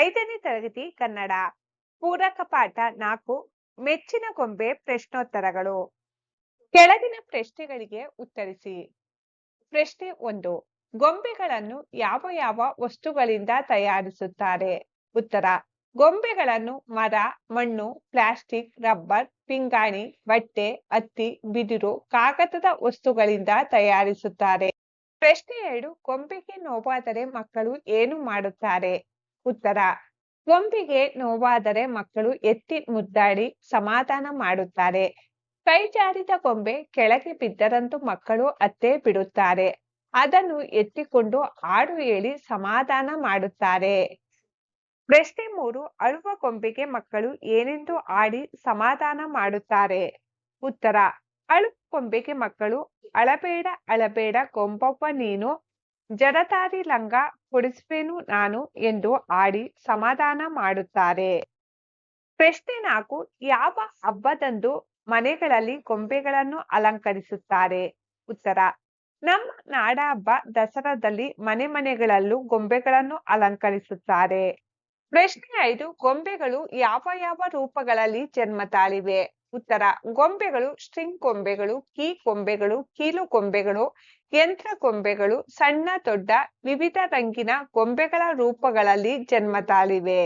ಐದನೇ ತರಗತಿ ಕನ್ನಡ. ಪೂರಕ ಪಾಠ ನಾಲ್ಕು, ಮೆಚ್ಚಿನ ಗೊಂಬೆ ಪ್ರಶ್ನೋತ್ತರಗಳು. ಕೆಳಗಿನ ಪ್ರಶ್ನೆಗಳಿಗೆ ಉತ್ತರಿಸಿ. ಪ್ರಶ್ನೆ ಒಂದು, ಗೊಂಬೆಗಳನ್ನು ಯಾವ ಯಾವ ವಸ್ತುಗಳಿಂದ ತಯಾರಿಸುತ್ತಾರೆ? ಉತ್ತರ, ಗೊಂಬೆಗಳನ್ನು ಮರ, ಮಣ್ಣು, ಪ್ಲಾಸ್ಟಿಕ್, ರಬ್ಬರ್, ಪಿಂಗಾಣಿ, ಬಟ್ಟೆ ಹತ್ತಿ ಬಿದಿರು, ಕಾಗದದ ವಸ್ತುಗಳಿಂದ ತಯಾರಿಸುತ್ತಾರೆ. ಪ್ರಶ್ನೆ ಎರಡು, ಗೊಂಬೆಗೆ ನೋವಾದರೆ ಮಕ್ಕಳು ಏನು ಮಾಡುತ್ತಾರೆ? ಉತ್ತರ ಗೊಂಬೆಗೆ ನೋವಾದರೆ ಮಕ್ಕಳು ಎತ್ತಿ ಮುದ್ದಾಡಿ ಸಮಾಧಾನ ಮಾಡುತ್ತಾರೆ. ಕೈ ಜಾರಿದ ಗೊಂಬೆ ಕೆಳಗೆ ಬಿದ್ದರಂತೂ ಮಕ್ಕಳು ಅತ್ತೆ ಬಿಡುತ್ತಾರೆ. ಅದನ್ನು ಎತ್ತಿಕೊಂಡು ಹಾಡು ಹೇಳಿ ಸಮಾಧಾನ ಮಾಡುತ್ತಾರೆ. ಪ್ರಶ್ನೆ ಮೂರು, ಅಳುವ ಗೊಂಬೆಗೆ ಮಕ್ಕಳು ಏನೆಂದು ಆಡಿ ಸಮಾಧಾನ ಮಾಡುತ್ತಾರೆ? ಉತ್ತರ, ಅಳುವ ಗೊಂಬೆಗೆ ಮಕ್ಕಳು ಅಳಬೇಡ ಅಳಬೇಡ ಗೊಂಬವ್ವ ನೀನು ಜರತಾರಿ ಲಂಗ ಕೊಡಿಸುವೆನು ನಾನು ಎಂದು ಆಡಿ ಸಮಾಧಾನ ಮಾಡುತ್ತಾರೆ. ಪ್ರಶ್ನೆ ನಾಲ್ಕು, ಯಾವ ಹಬ್ಬದಂದು ಮನೆಗಳಲ್ಲಿ ಗೊಂಬೆಗಳನ್ನು ಅಲಂಕರಿಸುತ್ತಾರೆ? ಉತ್ತರ, ನಮ್ಮ ನಾಡ ಹಬ್ಬ ದಸರಾದಲ್ಲಿ ಮನೆ ಮನೆಗಳಲ್ಲೂ ಗೊಂಬೆಗಳನ್ನು ಅಲಂಕರಿಸುತ್ತಾರೆ. ಪ್ರಶ್ನೆ ಐದು, ಗೊಂಬೆಗಳು ಯಾವ ಯಾವ ರೂಪಗಳಲ್ಲಿ ಜನ್ಮ ತಾಳಿವೆ? ಉತ್ತರ, ಗೊಂಬೆಗಳು, ಸ್ಟ್ರಿಂಗ್ ಗೊಂಬೆಗಳು ಕೀ ಗೊಂಬೆಗಳು ಕೀಲು ಗೊಂಬೆಗಳು ಯಂತ್ರ ಗೊಂಬೆಗಳು ಸಣ್ಣ, ದೊಡ್ಡ, ವಿವಿಧ ರಂಗಿನ ಗೊಂಬೆಗಳ ರೂಪಗಳಲ್ಲಿ ಜನ್ಮ ತಾಳಿವೆ.